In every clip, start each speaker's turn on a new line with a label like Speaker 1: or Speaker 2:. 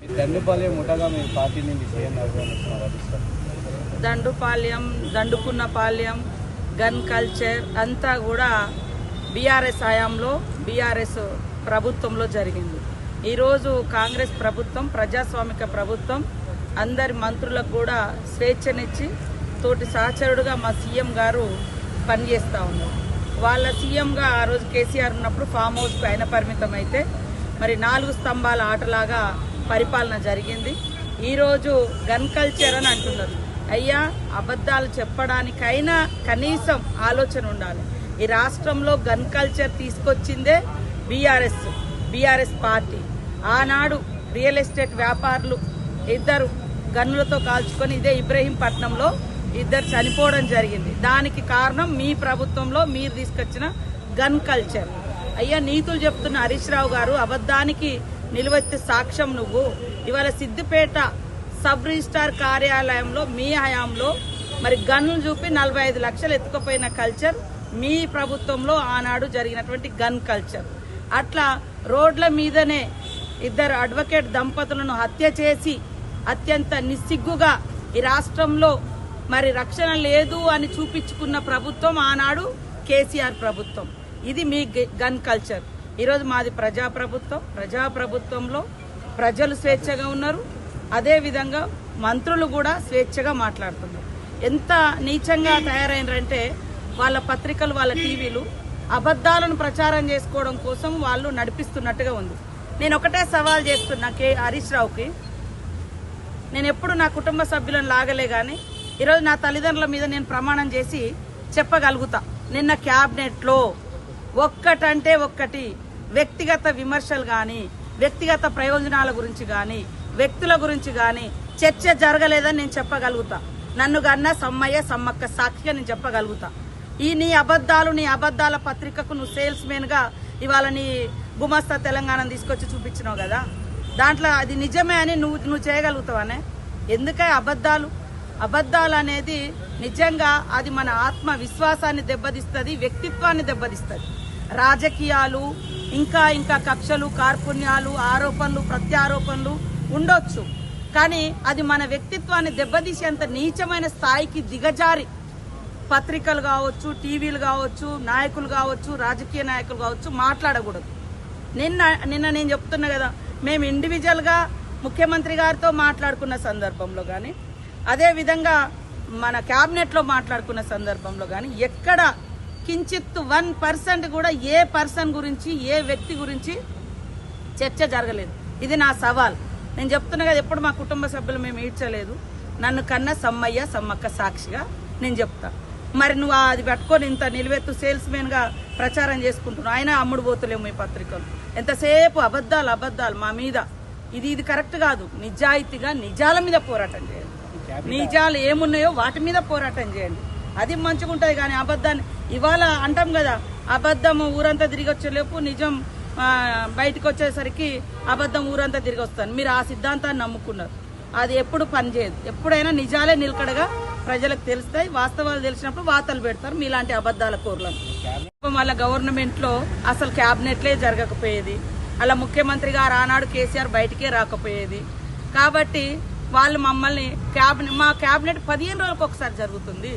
Speaker 1: దండుపాలెం ముఠాగా మీ పార్టీ నుండి దండుపాలెం
Speaker 2: దండుపాల్యం దండుకున్న గన్ కల్చర్ అంతా కూడా బీఆర్ఎస్ హయాంలో బీఆర్ఎస్ ప్రభుత్వంలో జరిగింది. ఈరోజు కాంగ్రెస్ ప్రభుత్వం ప్రజాస్వామిక ప్రభుత్వం అందరి మంత్రులకు కూడా స్వేచ్ఛనిచ్చి తోటి సహచరుడుగా మా సీఎం గారు పనిచేస్తూ ఉన్నారు. వాళ్ళ సీఎంగా ఆ రోజు కేసీఆర్ ఉన్నప్పుడు ఫామ్ హౌస్కి పైన పరిమితం అయితే మరి నాలుగు స్తంభాల ఆటలాగా పరిపాలన జరిగింది. ఈరోజు గన్ కల్చర్ అని అంటున్నారు. అయ్యా అబద్ధాలు చెప్పడానికైనా కనీసం ఆలోచన ఉండాలి. ఈ రాష్ట్రంలో గన్ కల్చర్ తీసుకొచ్చిందే బీఆర్ఎస్ బీఆర్ఎస్ పార్టీ. ఆనాడు రియల్ ఎస్టేట్ వ్యాపారులు ఇద్దరు గన్నులతో కాల్చుకొని ఇదే ఇబ్రహీంపట్నంలో ఇద్దరు చనిపోవడం జరిగింది. దానికి కారణం మీ ప్రభుత్వంలో మీరు తీసుకొచ్చిన గన్ కల్చర్. అయ్యా నీతులు చెప్తున్న హరీష్ రావు గారు అబద్ధానికి నిలువెత్తే సాక్ష్యం నువ్వు. ఇవాళ సిద్దిపేట సబ్ రిజిస్టార్ కార్యాలయంలో మీ హయాంలో మరి గన్ను చూపి నలభై ఐదు లక్షలు ఎత్తుకుపోయిన కల్చర్ మీ ప్రభుత్వంలో ఆనాడు జరిగినటువంటి గన్ కల్చర్. అట్లా రోడ్ల మీదనే ఇద్దరు అడ్వకేట్ దంపతులను హత్య చేసి అత్యంత నిస్సిగ్గుగా ఈ రాష్ట్రంలో మరి రక్షణ లేదు అని చూపించుకున్న ప్రభుత్వం ఆనాడు కేసీఆర్ ప్రభుత్వం. ఇది మీ గన్ కల్చర్. ఈరోజు మాది ప్రజాప్రభుత్వం. ప్రజాప్రభుత్వంలో ప్రజలు స్వేచ్ఛగా ఉన్నారు. అదేవిధంగా మంత్రులు కూడా స్వేచ్ఛగా మాట్లాడుతున్నారు. ఎంత నీచంగా తయారైనారంటే వాళ్ళ పత్రికలు వాళ్ళ టీవీలు అబద్ధాలను ప్రచారం చేసుకోవడం కోసం వాళ్ళు నడిపిస్తున్నట్టుగా ఉంది. నేను ఒకటే సవాల్ చేస్తున్నా కే హరీష్ రావుకి. నేను ఎప్పుడు నా కుటుంబ సభ్యులను లాగలే కానీ ఈరోజు నా తల్లిదండ్రుల మీద నేను ప్రమాణం చేసి చెప్పగలుగుతా. నిన్న క్యాబినెట్లో ఒక్కటంటే ఒక్కటి. వ్యక్తిగత విమర్శలు కానీ వ్యక్తిగత ప్రయోజనాల గురించి కానీ వ్యక్తుల గురించి కానీ చర్చ జరగలేదని నేను చెప్పగలుగుతా. నన్ను గన్న సమ్మయ్య సమ్మక్క సాక్షిగా నేను చెప్పగలుగుతా. ఈ నీ అబద్ధాలు నీ అబద్ధాల పత్రికకు నువ్వు సేల్స్ మెన్గా ఇవాళ నీ గుమస్తా తెలంగాణ తీసుకొచ్చి చూపించినావు కదా? దాంట్లో అది నిజమే అని నువ్వు నువ్వు చేయగలుగుతావనే ఎందుకే అబద్ధాలు? అబద్ధాలు అనేది నిజంగా అది మన ఆత్మ విశ్వాసాన్ని దెబ్బతీస్తుంది వ్యక్తిత్వాన్ని దెబ్బతీస్తుంది. రాజకీయాలు ఇంకా ఇంకా కక్షలు కార్పుణ్యాలు ఆరోపణలు ప్రత్యారోపణలు ఉండొచ్చు. కానీ అది మన వ్యక్తిత్వాన్ని దెబ్బతీసేంత నీచమైన స్థాయికి దిగజారి. పత్రికలు కావచ్చు టీవీలు కావచ్చు నాయకులు కావచ్చు రాజకీయ నాయకులు కావచ్చు మాట్లాడకూడదు. నిన్న నిన్న నేను చెప్తున్నా కదా మేము ఇండివిజువల్గా ముఖ్యమంత్రి గారితో మాట్లాడుకున్న సందర్భంలో కానీ అదే విధంగా మన క్యాబినెట్లో మాట్లాడుకున్న సందర్భంలో కానీ ఎక్కడ కించిత్ వన్ పర్సెంట్ కూడా ఏ పర్సన్ గురించి ఏ వ్యక్తి గురించి చర్చ జరగలేదు. ఇది నా సవాల్. నేను చెప్తున్నా కదా ఎప్పుడు మా కుటుంబ సభ్యులు మేము ఈడ్చలేదు నన్ను కన్న సమ్మయ్య సమ్మక్క సాక్షిగా నేను చెప్తా. మరి నువ్వు అది పట్టుకొని ఇంత నిలువెత్తు సేల్స్గా ప్రచారం చేసుకుంటున్నావు. అయినా అమ్ముడు పోతలేము మీ పత్రికలు. ఎంతసేపు అబద్ధాలు అబద్ధాలు మా మీద. ఇది ఇది కరెక్ట్ కాదు. నిజాయితీగా నిజాల మీద పోరాటం చేయండి. నిజాలు ఏమున్నాయో వాటి మీద పోరాటం చేయండి. అది మంచిగా ఉంటుంది కానీ అబద్ధాన్ని. ఇవాళ అంటాం కదా అబద్ధం ఊరంతా తిరిగి వచ్చేలోపు నిజం బయటకు వచ్చేసరికి అబద్ధం ఊరంతా తిరిగి వస్తాను మీరు ఆ సిద్ధాంతాన్ని నమ్ముకున్నారు. అది ఎప్పుడు పనిచేయదు. ఎప్పుడైనా నిజాలే నిలకడగా ప్రజలకు తెలుస్తాయి వాస్తవాలు తెలిసినప్పుడు వార్తలు పెడతారు మీలాంటి అబద్ధాల కూరలను. మళ్ళీ గవర్నమెంట్లో అసలు క్యాబినెట్లే జరగకపోయేది. అలా ముఖ్యమంత్రి గారు ఆనాడు కేసీఆర్ బయటికే రాకపోయేది. కాబట్టి వాళ్ళు మమ్మల్ని క్యాబినెట్ మా క్యాబినెట్ పదిహేను రోజులకు ఒకసారి జరుగుతుంది.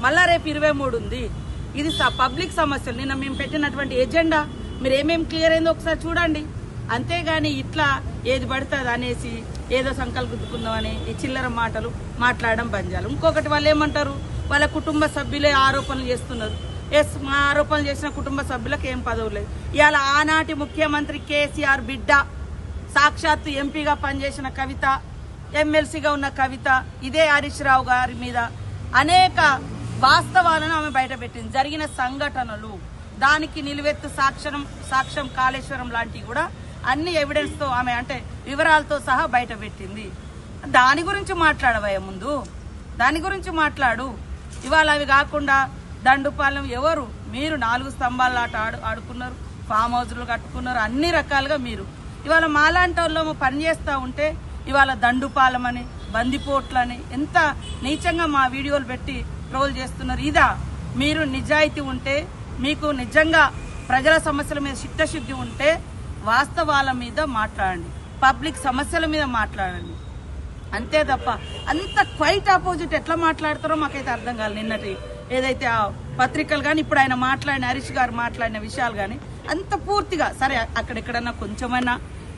Speaker 2: మళ్ళా రేపు ఇరవై మూడు ఉంది. ఇది స- పబ్లిక్ సమస్యలు. నిన్న మేము పెట్టినటువంటి ఎజెండా మీరు ఏమేమి క్లియర్ అయిందో ఒకసారి చూడండి. అంతేగాని ఇట్లా ఏది పడుతుంది అనేసి ఏదో సంకల్పించుకుందామని ఈ చిల్లర మాటలు మాట్లాడడం బంద్ చేయాలి. ఇంకొకటి వాళ్ళు ఏమంటారు? వాళ్ళ కుటుంబ సభ్యులే ఆరోపణలు చేస్తున్నారు. ఎస్ మా ఆరోపణలు చేసిన కుటుంబ సభ్యులకు ఏం పదవి లేదు. ఇవాళ ఆనాటి ముఖ్యమంత్రి కేసీఆర్ బిడ్డ సాక్షాత్తు ఎంపీగా పనిచేసిన కవిత ఎమ్మెల్సీగా ఉన్న కవిత ఇదే హరీష్ రావు గారి మీద అనేక వాస్తవాలను ఆమె బయటపెట్టింది జరిగిన సంఘటనలు దానికి నిలువెత్తు సాక్ష్యం సాక్ష్యం కాళేశ్వరం లాంటివి కూడా అన్ని ఎవిడెన్స్తో ఆమె అంటే వివరాలతో సహా బయటపెట్టింది దాని గురించి మాట్లాడవయ్య ముందు. దాని గురించి మాట్లాడు. ఇవాళ అవి కాకుండా దండుపాలెం ఎవరు? మీరు నాలుగు స్తంభాల ఆట ఆడు ఆడుకున్నారు ఫామ్ హౌస్లు కట్టుకున్నారు అన్ని రకాలుగా మీరు. ఇవాళ మాలాంటి వాళ్ళు పని చేస్తూ ఉంటే ఇవాళ దండుపాలెం అని బందిపోట్లని ఎంత నీచంగా మా వీడియోలు పెట్టి ట్రోల్ చేస్తున్నారు. ఇదా మీరు నిజాయితీ ఉంటే మీకు నిజంగా ప్రజల సమస్యల మీద చిత్తశుద్ధి ఉంటే వాస్తవాల మీద మాట్లాడండి. పబ్లిక్ సమస్యల మీద మాట్లాడండి. అంతే తప్ప అంత క్వైట్ ఆపోజిట్ ఎట్లా మాట్లాడతారో మాకైతే అర్థం కాదు నిన్నటి ఏదైతే ఆ పత్రికలు కానీ ఇప్పుడు ఆయన మాట్లాడిన హరీష్ గారు మాట్లాడిన విషయాలు కానీ అంత పూర్తిగా సరే అక్కడెక్కడన్నా కొంచెమైనా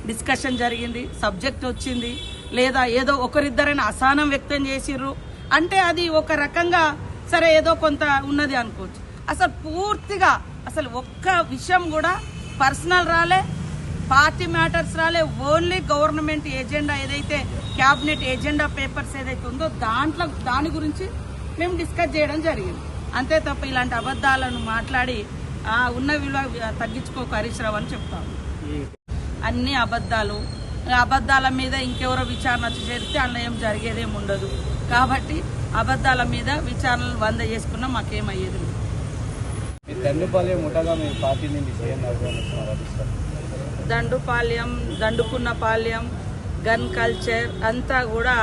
Speaker 2: డిస్కషన్ జరిగింది సబ్జెక్ట్ వచ్చింది లేదా ఏదో ఒకరిద్దరైనా అసహనం వ్యక్తం చేసిర్రు అంటే అది ఒక రకంగా సరే ఏదో కొంత ఉన్నది అనుకోవచ్చు. అసలు పూర్తిగా అసలు ఒక్క విషయం కూడా పర్సనల్ రాలే పార్టీ మ్యాటర్స్ రాలే ఓన్లీ గవర్నమెంట్ ఎజెండా ఏదైతే క్యాబినెట్ ఎజెండా పేపర్స్ ఏదైతే ఉందో దాంట్లో దాని గురించి మేము డిస్కస్ చేయడం జరిగింది. అంతే తప్ప ఇలాంటి అబద్ధాలను మాట్లాడి ఆ, ఉన్న విలువ తగ్గించుకోక హరీష్ రావు అని చెప్తాము అన్ని అబద్ధాలు అబద్ధాల మీద ఇంకెవరో విచారణ చేస్తే అందులో ఏం జరిగేదేం ఉండదు. కాబట్టి అబద్ధాల మీద విచారణలు వంద చేసుకున్నా మాకేమయ్యేది.
Speaker 1: మీ దండుపాలెం మీ పార్టీ నుండి
Speaker 2: దండుకున్న పాల్యం గన్ కల్చర్ అంతా కూడా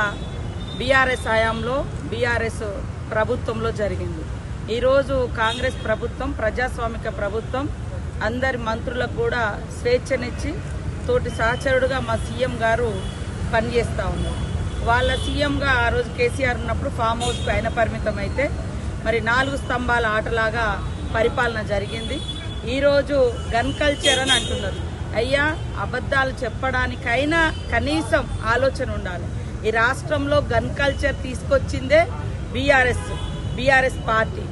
Speaker 2: బీఆర్ఎస్ హయాంలో బీఆర్ఎస్ ప్రభుత్వంలో జరిగింది. ఈరోజు కాంగ్రెస్ ప్రభుత్వం ప్రజాస్వామిక ప్రభుత్వం అందరి మంత్రులకు కూడా స్వేచ్ఛనిచ్చి తోటి సహచరుడుగా మా సీఎం గారు పనిచేస్తూ ఉన్నారు. వాళ్ళ సీఎంగా ఆ రోజు కేసీఆర్ ఉన్నప్పుడు ఫామ్ హౌస్కి ఆయన పరిమితం అయితే మరి నాలుగు స్తంభాల ఆటలాగా పరిపాలన జరిగింది. ఈరోజు గన్ కల్చర్ అని అంటున్నారు. అయ్యా అబద్ధాలు చెప్పడానికైనా కనీసం ఆలోచన ఉండాలి. ఈ రాష్ట్రంలో గన్ కల్చర్ తీసుకొచ్చిందే బీఆర్ఎస్ బీఆర్ఎస్ పార్టీ.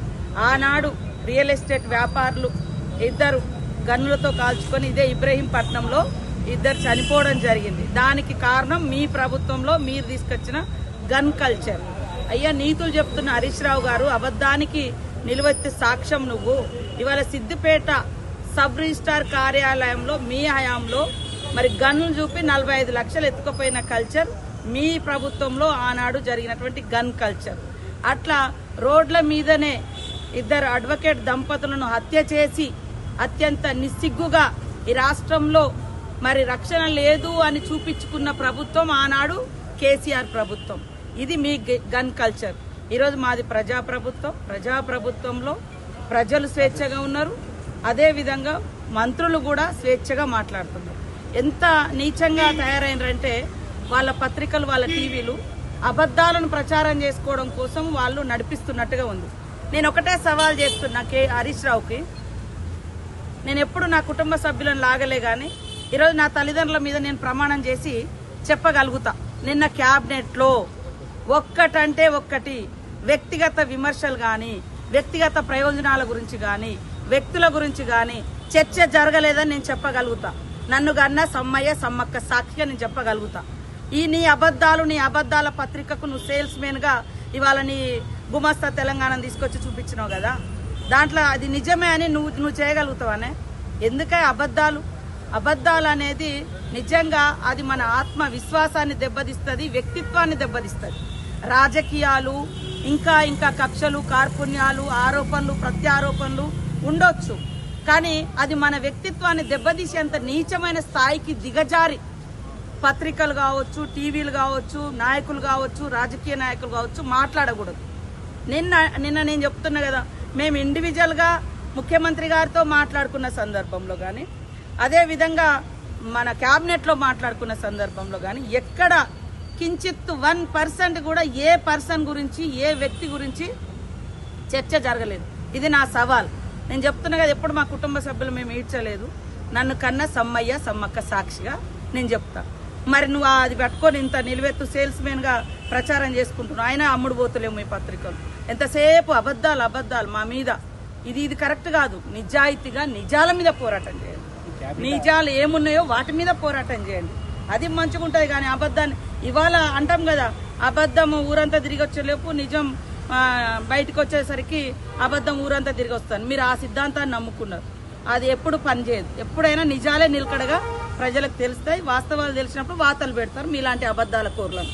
Speaker 2: ఆనాడు రియల్ ఎస్టేట్ వ్యాపారులు ఇద్దరు గన్నులతో కాల్చుకొని ఇదే ఇబ్రహీంపట్నంలో ఇద్దరు చనిపోవడం జరిగింది. దానికి కారణం మీ ప్రభుత్వంలో మీరు తీసుకొచ్చిన గన్ కల్చర్. అయ్యా నీతులు చెప్తున్న హరీష్ రావు గారు అబద్ధానికి నిలువెత్తి సాక్ష్యం నువ్వు. ఇవాళ సిద్దిపేట సబ్ రిజిస్టార్ కార్యాలయంలో మీ హయాంలో మరి గన్ను చూపి నలభై ఐదు లక్షలు ఎత్తుకుపోయిన కల్చర్ మీ ప్రభుత్వంలో ఆనాడు జరిగినటువంటి గన్ కల్చర్. అట్లా రోడ్ల మీదనే ఇద్దరు అడ్వకేట్ దంపతులను హత్య చేసి అత్యంత నిస్సిగ్గుగా ఈ రాష్ట్రంలో మరి రక్షణ లేదు అని చూపించుకున్న ప్రభుత్వం ఆనాడు కేసీఆర్ ప్రభుత్వం. ఇది మీ గన్ కల్చర్. ఈరోజు మాది ప్రజా ప్రభుత్వం. ప్రజా ప్రభుత్వంలో ప్రజలు స్వేచ్ఛగా ఉన్నారు. అదే విధంగా మంత్రులు కూడా స్వేచ్ఛగా మాట్లాడుతున్నారు. ఎంత నీచంగా తయారైనారంటే వాళ్ళ పత్రికలు వాళ్ళ టీవీలు అబద్ధాలను ప్రచారం చేసుకోవడం కోసం వాళ్ళు నడిపిస్తున్నట్టుగా ఉంది. నేను ఒకటే సవాల్ చేస్తున్నా కే హరీష్ రావుకి. నేను ఎప్పుడు నా కుటుంబ సభ్యులను లాగలే కానీ ఈరోజు నా తల్లిదండ్రుల మీద నేను ప్రమాణం చేసి చెప్పగలుగుతా. నిన్న క్యాబినెట్లో ఒక్కటంటే ఒక్కటి వ్యక్తిగత విమర్శలు కానీ వ్యక్తిగత ప్రయోజనాల గురించి కానీ వ్యక్తుల గురించి కానీ చర్చ జరగలేదని నేను చెప్పగలుగుతా. నన్ను కన్నా సమ్మయ్య సమ్మక్క సాక్షిగా నేను చెప్పగలుగుతా. ఈ నీ అబద్ధాలు నీ అబద్ధాల పత్రికకు నువ్వు సేల్స్ మెన్గా ఇవాళ నీ గుమస్తా తెలంగాణ తీసుకొచ్చి చూపించినావు కదా. దాంట్లో అది నిజమే అని నువ్వు నువ్వు చేయగలుగుతావనే ఎందుకే అబద్ధాలు? అబద్ధాలు అనేది నిజంగా అది మన ఆత్మ విశ్వాసాన్ని దెబ్బతీస్తుంది వ్యక్తిత్వాన్ని దెబ్బతీస్తుంది. రాజకీయాలు ఇంకా ఇంకా కక్షలు కార్పుణ్యాలు ఆరోపణలు ప్రత్యారోపణలు ఉండొచ్చు. కానీ అది మన వ్యక్తిత్వాన్ని దెబ్బతీసేంత నీచమైన స్థాయికి దిగజారి. పత్రికలు కావచ్చు టీవీలు కావచ్చు నాయకులు కావచ్చు రాజకీయ నాయకులు కావచ్చు మాట్లాడకూడదు. నిన్న నిన్న నేను చెప్తున్నా కదా మేము ఇండివిజువల్గా ముఖ్యమంత్రి గారితో మాట్లాడుకున్న సందర్భంలో కానీ అదే విధంగా మన క్యాబినెట్లో మాట్లాడుకున్న సందర్భంలో కానీ ఎక్కడ కించిత్ వన్ పర్సెంట్ కూడా ఏ పర్సన్ గురించి ఏ వ్యక్తి గురించి చర్చ జరగలేదు. ఇది నా సవాల్. నేను చెప్తున్నా కదా ఎప్పుడు మా కుటుంబ సభ్యులు మేము ఈడ్చలేదు. నన్ను కన్న సమ్మయ్య సమ్మక్క సాక్షిగా నేను చెప్తా. మరి నువ్వు అది పెట్టుకొని ఇంత నిలువెత్తు సేల్స్గా ప్రచారం చేసుకుంటున్నావు. ఆయన అమ్ముడు పోతలేము మీ పత్రికలు. ఎంతసేపు అబద్ధాలు అబద్ధాలు మా మీద. ఇది ఇది కరెక్ట్ కాదు. నిజాయితీగా నిజాల మీద పోరాటం చేయాలి. నిజాలు ఏమున్నాయో వాటి మీద పోరాటం చేయండి. అది మంచిగా ఉంటుంది కానీ అబద్ధాన్ని ఇవాళ అంటాం కదా అబద్ధం ఊరంతా తిరిగి వచ్చేలోపు నిజం బయటకు వచ్చేసరికి అబద్ధం ఊరంతా తిరిగి వస్తాను మీరు ఆ సిద్ధాంతాన్ని నమ్ముకున్నారు. అది ఎప్పుడు పనిచేయదు ఎప్పుడైనా నిజాలే నిలకడగా ప్రజలకు తెలుస్తాయి వాస్తవాలు తెలిసినప్పుడు వార్తలు పెడతారు. మీలాంటి అబద్ధాల కూరలను.